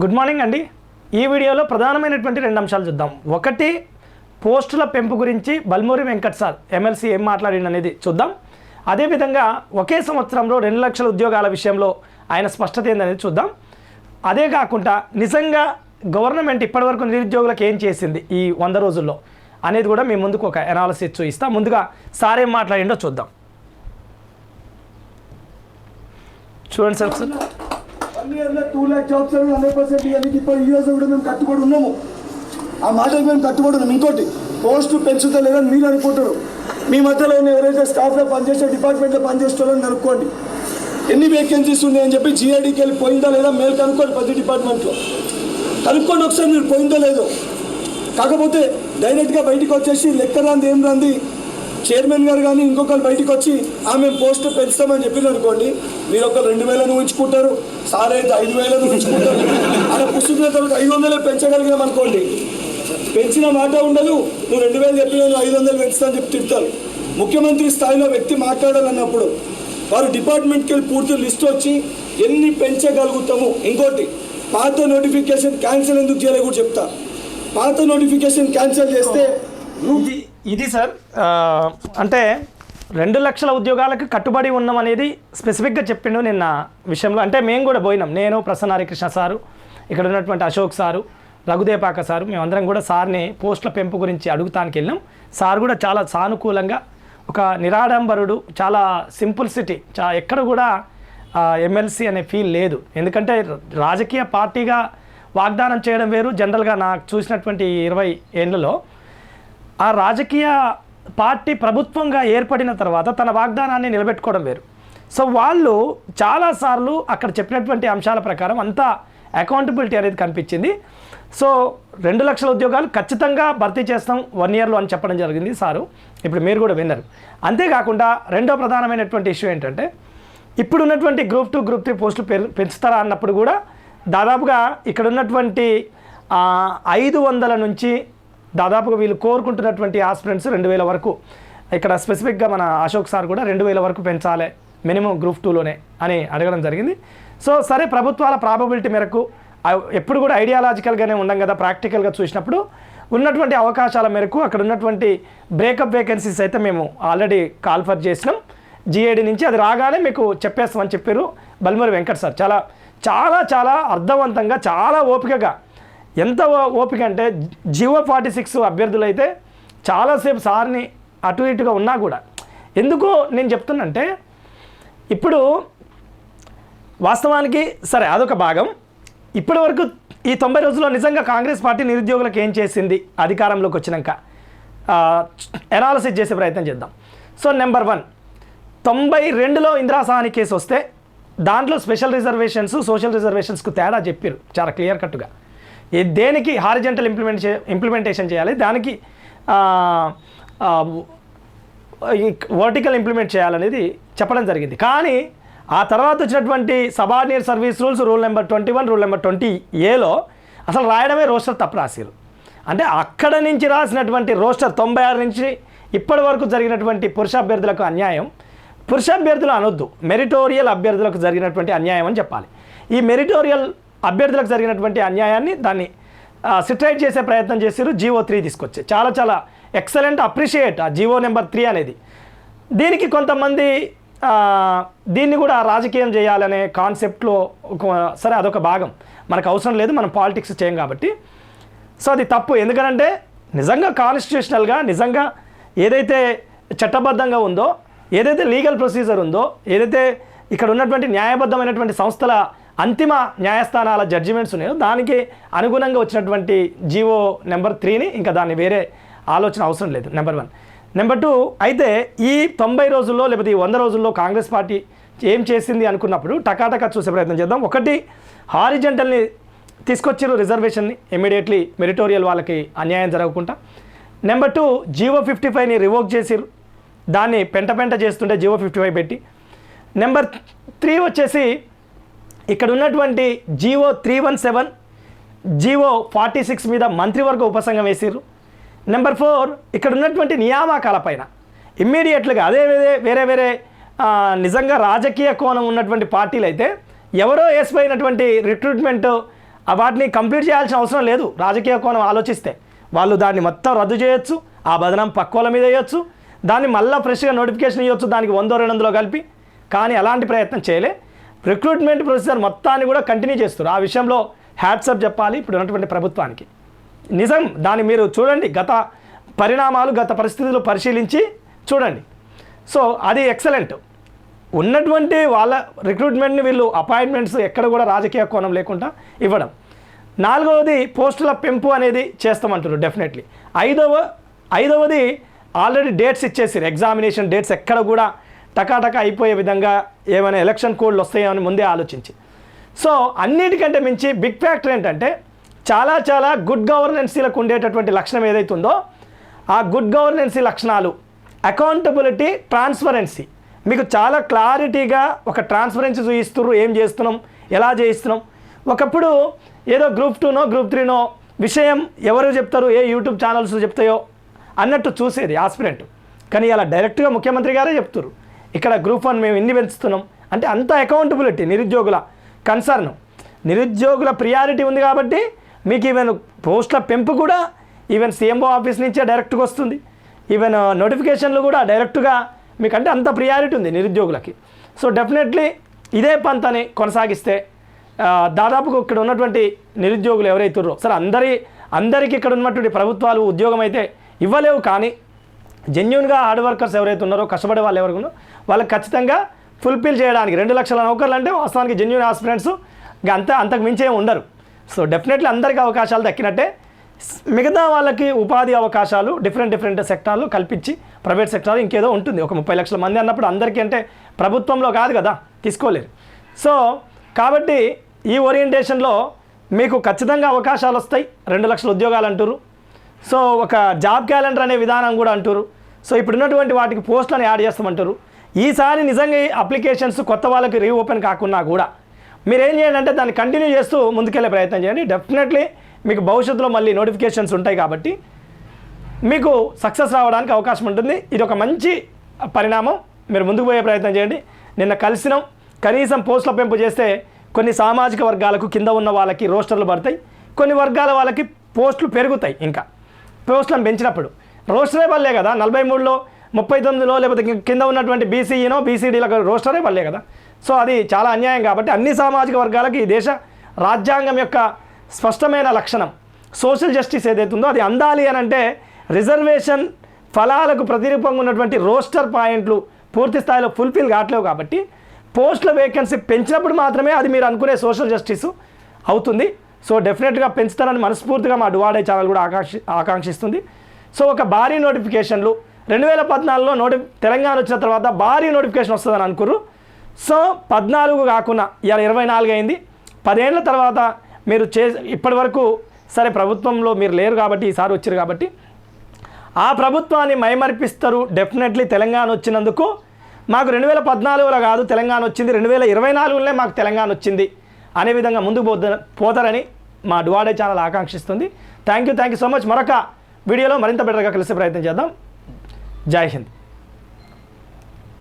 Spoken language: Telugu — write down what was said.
గుడ్ మార్నింగ్ అండి. ఈ వీడియోలో ప్రధానమైనటువంటి రెండు అంశాలు చూద్దాం. ఒకటి పోస్టుల పెంపు గురించి బల్మూరి వెంకట్ సార్ ఎమ్మెల్సీ ఏం మాట్లాడింది అనేది చూద్దాం. అదేవిధంగా ఒకే సంవత్సరంలో రెండు లక్షల ఉద్యోగాల విషయంలో ఆయన స్పష్టత ఏందనేది చూద్దాం. అదే కాకుండా నిజంగా గవర్నమెంట్ ఇప్పటివరకు నిరుద్యోగులకు ఏం చేసింది ఈ వంద రోజుల్లో అనేది కూడా మీ ముందుకు ఒక అనాలసిస్ చూపిస్తాం. ముందుగా సార్ ఏం మాట్లాడిండో చూద్దాం. చూడండి సార్. వన్ ఇయర్లో టూ ల్యాక్ జాబ్స్ అని హండ్రెడ్ పర్సెంట్ ఇప్పుడు ఈ కూడా మేము కట్టుబడి ఉన్నాము. ఆ మాటకు మేము కట్టుబడి ఉన్నాం ఇంకోటి పోస్టు పెంచుతా లేదని మీరు అనుకుంటారు. మీ మధ్యలో ఉన్న ఎవరైతే స్టాఫ్లో పనిచేసే డిపార్ట్మెంట్లో పనిచేస్తారని అనుకోండి. ఎన్ని వేకెన్సీస్ ఉన్నాయని చెప్పి జిఐడికి వెళ్ళి పోయిందా లేదా మేలు కనుక్కోండి ప్రతి డిపార్ట్మెంట్లో కనుక్కోండి ఒకసారి మీరు పోయిందో లేదో. కాకపోతే డైరెక్ట్గా బయటికి వచ్చేసి లెక్క రాంది ఏం రాంది చైర్మన్ గారు కానీ ఇంకొకరు బయటకు వచ్చి ఆమె పోస్ట్ పెంచుతామని చెప్పింది అనుకోండి. మీరు ఒక రెండు వేలను ఉంచుకుంటారు సార్ అయితే ఐదు వేలను ఉంచుకుంటారు అలా పుస్తకం తర్వాత ఐదు వందలే పెంచగలిగాం అనుకోండి. పెంచిన మాట ఉండదు. నువ్వు రెండు వేలు చెప్పిన ఐదు వందలు పెంచుతాను చెప్పి తిడతారు. ముఖ్యమంత్రి స్థాయిలో వ్యక్తి మాట్లాడాలన్నప్పుడు వారు డిపార్ట్మెంట్కి వెళ్ళి పూర్తి లిస్ట్ వచ్చి ఎన్ని పెంచగలుగుతాము? ఇంకోటి పాత నోటిఫికేషన్ క్యాన్సిల్ ఎందుకు చేయలేదు కూడా చెప్తా. పాత నోటిఫికేషన్ క్యాన్సిల్ చేస్తే ఇది ఇది సార్ అంటే రెండు లక్షల ఉద్యోగాలకు కట్టుబడి ఉన్నాం అనేది స్పెసిఫిక్గా చెప్పిండు నిన్న విషయంలో. అంటే మేము కూడా పోయినాం. నేను ప్రసన్న హరికృష్ణ సారు ఇక్కడ ఉన్నటువంటి అశోక్ సారు రఘుదేపాక సారు మేమందరం కూడా సార్ని పోస్టుల పెంపు గురించి అడుగుతానికి వెళ్ళాం సార్ కూడా చాలా సానుకూలంగా ఒక నిరాడంబరుడు చాలా సింపుల్ సిటీ చా ఎక్కడ కూడా ఎమ్మెల్సీ అనే ఫీల్ లేదు. ఎందుకంటే రాజకీయ పార్టీగా వాగ్దానం చేయడం వేరు. జనరల్గా నాకు చూసినటువంటి ఇరవై ఏళ్ళలో ఆ రాజకీయ పార్టీ ప్రభుత్వంగా ఏర్పడిన తర్వాత తన వాగ్దానాన్ని నిలబెట్టుకోవడం వేరు. సో వాళ్ళు చాలాసార్లు అక్కడ చెప్పినటువంటి అంశాల ప్రకారం అంతా అకౌంటబిలిటీ అనేది కనిపించింది. సో రెండు లక్షల ఉద్యోగాలు ఖచ్చితంగా భర్తీ చేస్తాం వన్ ఇయర్లో అని చెప్పడం జరిగింది సారు. ఇప్పుడు మీరు కూడా విన్నారు. అంతేకాకుండా రెండో ప్రధానమైనటువంటి ఇష్యూ ఏంటంటే ఇప్పుడు ఉన్నటువంటి గ్రూప్ టూ గ్రూప్ త్రీ పోస్టులు పెంచుతారా అన్నప్పుడు కూడా దాదాపుగా ఇక్కడ ఉన్నటువంటి ఐదు వందల నుంచి దాదాపుగా వీళ్ళు కోరుకుంటున్నటువంటి ఆస్పిరెంట్స్ రెండు వేల వరకు. ఇక్కడ స్పెసిఫిక్గా మన అశోక్ సార్ కూడా రెండు వేల వరకు పెంచాలి మినిమం గ్రూప్ టూలోనే అని అడగడం జరిగింది. సో సరే ప్రభుత్వాల ప్రాబబిలిటీ మేరకు ఎప్పుడు కూడా ఐడియాలజికల్గానే ఉండం కదా ప్రాక్టికల్గా చూసినప్పుడు ఉన్నటువంటి అవకాశాల మేరకు అక్కడ ఉన్నటువంటి బ్రేకప్ వేకెన్సీస్ అయితే మేము ఆల్రెడీ కాల్ఫర్ చేసినాం. జిఏడి నుంచి అది రాగానే మీకు చెప్పేస్తామని చెప్పారు బల్మూరి వెంకట్ సార్. చాలా చాలా చాలా అర్థవంతంగా చాలా ఓపికగా ఎంత ఓ- ఓపిక అంటే జియో ఫార్టీ సిక్స్ అభ్యర్థులు అయితే చాలాసేపు సార్ని అటు ఇటుగా ఉన్నా కూడా. ఎందుకు నేను చెప్తున్నంటే ఇప్పుడు వాస్తవానికి సరే అదొక భాగం. ఇప్పటి వరకు ఈ తొంభై రోజుల్లో నిజంగా కాంగ్రెస్ పార్టీ నిరుద్యోగులకు ఏం చేసింది అధికారంలోకి వచ్చినాక? ఎనాలసిస్ చేసే ప్రయత్నం చేద్దాం. సో నెంబర్ వన్ తొంభై రెండులో ఇందిరా సహాని కేసు వస్తే దాంట్లో స్పెషల్ రిజర్వేషన్స్ సోషల్ రిజర్వేషన్స్కు తేడా చెప్పారు చాలా క్లియర్ కట్గా దేనికి హారిజెంటల్ ఇంప్లిమెంట్ ఇంప్లిమెంటేషన్ చేయాలి? దానికి వర్టికల్ ఇంప్లిమెంట్ చేయాలనేది చెప్పడం జరిగింది. కానీ ఆ తర్వాత వచ్చినటువంటి subordinate service rules rule number twenty one rule number twenty ఏలో అసలు రాయడమే రోస్టర్ తప్పు రాశారు అంటే అక్కడ నుంచి రాసినటువంటి రోస్టర్ తొంభై ఆరు నుంచి ఇప్పటి వరకు జరిగినటువంటి పురుష అభ్యర్థులకు అన్యాయం. పురుష అభ్యర్థులు అనొద్దు. మెరిటోరియల్ అభ్యర్థులకు జరిగినటువంటి అన్యాయం అని చెప్పాలి. ఈ మెరిటోరియల్ అభ్యర్థులకు జరిగినటువంటి అన్యాయాన్ని దాన్ని సిట్రైట్ చేసే ప్రయత్నం చేశారు జీవో త్రీ తీసుకొచ్చి. చాలా చాలా ఎక్సలెంట్ అప్రిషియేట్ ఆ జీవో నెంబర్ త్రీ అనేది. దీనికి కొంతమంది దీన్ని కూడా రాజకీయం చేయాలనే కాన్సెప్ట్లో ఒక సరే అదొక భాగం. మనకు అవసరం లేదు మనం పాలిటిక్స్ చేయం కాబట్టి. సో అది తప్పు. ఎందుకంటే నిజంగా కాన్స్టిట్యూషనల్గా నిజంగా ఏదైతే చట్టబద్ధంగా ఉందో ఏదైతే లీగల్ ప్రొసీజర్ ఉందో ఏదైతే ఇక్కడ ఉన్నటువంటి న్యాయబద్ధమైనటువంటి సంస్థల అంతిమ న్యాయస్థానాల జడ్జిమెంట్స్ ఉన్నాయో దానికి అనుగుణంగా వచ్చినటువంటి జీవో నెంబర్ త్రీని ఇంకా దాన్ని వేరే ఆలోచన అవసరం లేదు నెంబర్ వన్. నెంబర్ టూ అయితే ఈ తొంభై రోజుల్లో లేకపోతే ఈ వంద రోజుల్లో కాంగ్రెస్ పార్టీ ఏం చేసింది అనుకున్నప్పుడు టకాటకా చూసే ప్రయత్నం చేద్దాం. ఒకటి హారిజెంటల్ని తీసుకొచ్చారు రిజర్వేషన్ని ఇమీడియట్లీ మెరిటోరియల్ వాళ్ళకి అన్యాయం జరగకుండా. నెంబర్ టూ జీవో ఫిఫ్టీ ఫైవ్ని రివోక్ చేసిరు దాన్ని పెంట పెంట చేస్తుంటే జీవో ఫిఫ్టీ ఫైవ్ పెట్టి. నెంబర్ త్రీ వచ్చేసి ఇక్కడ ఉన్నటువంటి GO three one seven GO forty six మీద మంత్రివర్గ ఉపసంఘం వేసిర్రు. నెంబర్ ఫోర్ ఇక్కడ ఉన్నటువంటి నియామకాలపైన ఇమ్మీడియట్లుగా అదే వేరే వేరే వేరే నిజంగా రాజకీయ కోణం ఉన్నటువంటి పార్టీలు అయితే ఎవరో వేసిపోయినటువంటి రిక్రూట్మెంట్ వాటిని కంప్లీట్ చేయాల్సిన అవసరం లేదు. రాజకీయ కోణం ఆలోచిస్తే వాళ్ళు దాన్ని మొత్తం రద్దు చేయొచ్చు ఆ బదనం పక్కోల మీద వేయొచ్చు దాన్ని మళ్ళీ ఫ్రెష్గా నోటిఫికేషన్ ఇవ్వచ్చు దానికి వందో రెండు వందలో కలిపి. కానీ అలాంటి ప్రయత్నం చేయలే. రిక్రూట్మెంట్ ప్రొసీజర్ మొత్తాన్ని కూడా కంటిన్యూ చేస్తారు ఆ విషయంలో హ్యాట్సప్ చెప్పాలి ఇప్పుడు ఉన్నటువంటి ప్రభుత్వానికి. నిజం దాన్ని మీరు చూడండి. గత పరిణామాలు గత పరిస్థితులు పరిశీలించి చూడండి. సో అది ఎక్సలెంట్ ఉన్నటువంటి వాళ్ళ రిక్రూట్మెంట్ని వీళ్ళు అపాయింట్మెంట్స్ ఎక్కడ కూడా రాజకీయ కోణం లేకుండా ఇవ్వడం. నాలుగవది పోస్టుల పెంపు అనేది చేస్తామంటారు డెఫినెట్లీ ఐదవ ఐదవది ఆల్రెడీ డేట్స్ ఇచ్చేసారు ఎగ్జామినేషన్ డేట్స్ ఎక్కడ కూడా టకాటక అయిపోయే విధంగా ఏమైనా ఎలక్షన్ కోడ్లు వస్తాయో అని ముందే ఆలోచించి. సో అన్నిటికంటే మించి బిగ్ ఫ్యాక్టర్ ఏంటంటే చాలా చాలా గుడ్ గవర్నెన్సీలకు ఉండేటటువంటి లక్షణం ఏదైతే ఉందో ఆ గుడ్ గవర్నెన్సీ లక్షణాలు అకౌంటబిలిటీ ట్రాన్స్పరెన్సీ. మీకు చాలా క్లారిటీగా ఒక ట్రాన్స్పరెన్సీ చూపిస్తున్నారు ఏం చేస్తున్నాం ఎలా చేయిస్తున్నాం. ఒకప్పుడు ఏదో గ్రూప్ టూనో గ్రూప్ త్రీనో విషయం ఎవరు చెప్తారు ఏ యూట్యూబ్ ఛానల్స్ చెప్తాయో అన్నట్టు చూసేది ఆస్పిరెంట్. కానీ అలా డైరెక్ట్గా ముఖ్యమంత్రి గారే చెప్తారు ఇక్కడ గ్రూప్ వన్ మేము ఎన్ని పెంచుతున్నాం? అంటే అంత అకౌంటబిలిటీ నిరుద్యోగుల కన్సర్న్ నిరుద్యోగుల ప్రియారిటీ ఉంది కాబట్టి మీకు ఈవెన్ పోస్టుల పెంపు కూడా ఈవెన్ సీఎంఓ ఆఫీస్ నుంచే డైరెక్ట్గా వస్తుంది. ఈవెన్ నోటిఫికేషన్లు uh, కూడా డైరెక్ట్గా మీకు అంటే అంత ప్రియారిటీ ఉంది నిరుద్యోగులకి. సో డెఫినెట్లీ ఇదే పంతని కొనసాగిస్తే uh, దాదాపుగా ఇక్కడ ఉన్నటువంటి నిరుద్యోగులు ఎవరైతున్నారో సరే అందరి అందరికీ ఇక్కడ ఉన్నటువంటి ప్రభుత్వాలు ఉద్యోగం అయితే ఇవ్వలేవు కానీ జెన్యున్గా హార్డ్ వర్కర్స్ ఎవరైతే ఉన్నారో కష్టపడే వాళ్ళు ఎవరు ఉన్నారో వాళ్ళకి ఖచ్చితంగా ఫుల్ఫిల్ చేయడానికి రెండు లక్షల నౌకర్లు అంటే వాస్తవానికి జెన్యున్ ఆస్పిరెంట్స్ అంత అంతకు మించే ఉండరు. సో డెఫినెట్లీ అందరికీ అవకాశాలు దక్కినట్టే. స్- మిగతా వాళ్ళకి ఉపాధి అవకాశాలు డిఫరెంట్ డిఫరెంట్ సెక్టార్లు కల్పించి ప్రైవేట్ సెక్టార్ ఇంకేదో ఉంటుంది. ఒక ముప్పై లక్షల మంది అన్నప్పుడు అందరికీ అంటే ప్రభుత్వంలో కాదు కదా తీసుకోలేరు. సో కాబట్టి ఈ ఓరియంటేషన్లో మీకు ఖచ్చితంగా అవకాశాలు వస్తాయి. రెండు లక్షల ఉద్యోగాలు అంటారు సో ఒక జాబ్ క్యాలెండర్ అనే విధానం కూడా అంటారు సో ఇప్పుడు ఉన్నటువంటి వాటికి పోస్టులను యాడ్ చేస్తామంటారు ఈసారి నిజంగా ఈ అప్లికేషన్స్ కొత్త వాళ్ళకి రీఓపెన్ కాకుండా కూడా మీరు ఏం చేయండి అంటే దాన్ని కంటిన్యూ చేస్తూ ముందుకెళ్ళే ప్రయత్నం చేయండి. డెఫినెట్లీ మీకు భవిష్యత్తులో మళ్ళీ నోటిఫికేషన్స్ ఉంటాయి కాబట్టి మీకు సక్సెస్ రావడానికి అవకాశం ఉంటుంది. ఇది ఒక మంచి పరిణామం. మీరు ముందుకు పోయే ప్రయత్నం చేయండి. నిన్న కలిసినాం. కనీసం పోస్టుల పెంపు చేస్తే కొన్ని సామాజిక వర్గాలకు కింద ఉన్న వాళ్ళకి రోస్టర్లు పడతాయి. కొన్ని వర్గాల వాళ్ళకి పోస్టులు పెరుగుతాయి. ఇంకా పోస్టులను పెంచినప్పుడు రోస్టరే వల్లే కదా. నలభై మూడులో ముప్పై తొమ్మిదిలో లేకపోతే కింద ఉన్నటువంటి బీసీఈనో బీసీడీలకు రోస్టరే పడలే కదా. సో అది చాలా అన్యాయం కాబట్టి అన్ని సామాజిక వర్గాలకు ఈ దేశ రాజ్యాంగం యొక్క స్పష్టమైన లక్షణం. సోషల్ జస్టిస్ ఏదైతే ఉందో అది అందాలి అని అంటే రిజర్వేషన్ ఫలాలకు ప్రతిరూపంగా ఉన్నటువంటి రోస్టర్ పాయింట్లు పూర్తి స్థాయిలో ఫుల్ఫిల్ కావట్లేవు కాబట్టి పోస్టుల వేకెన్సీ పెంచినప్పుడు మాత్రమే అది మీరు అనుకునే సోషల్ జస్టిస్ అవుతుంది. సో డెఫినెట్గా పెంచుతారని మనస్ఫూర్తిగా మా డువాడే ఛానల్ కూడా ఆకాంక్షి ఆకాంక్షిస్తుంది. సో ఒక భారీ నోటిఫికేషన్లు రెండు వేల పద్నాలుగులో నోటి తెలంగాణ వచ్చిన తర్వాత భారీ నోటిఫికేషన్ వస్తుందని అనుకుర్రు. సో పద్నాలుగు కాకుండా ఇవాళ ఇరవై నాలుగు అయింది. పదేళ్ళ తర్వాత మీరు చే ఇప్పటి వరకు సరే ప్రభుత్వంలో మీరు లేరు కాబట్టి ఈసారి వచ్చారు కాబట్టి ఆ ప్రభుత్వాన్ని మైమర్పిస్తారు డెఫినెట్లీ తెలంగాణ వచ్చినందుకు. మాకు రెండు వేల పద్నాలుగులో కాదు తెలంగాణ వచ్చింది. రెండు వేల ఇరవై నాలుగులోనే మాకు తెలంగాణ వచ్చింది. అనే విధంగా ముందుకు పోత పోతారని మా డువాడే channel ఆకాంక్షిస్తుంది. Thank you thank you so much. మరొక వీడియోలో మరింత బెటర్గా కలిసే ప్రయత్నం చేద్దాం. जय हिंद।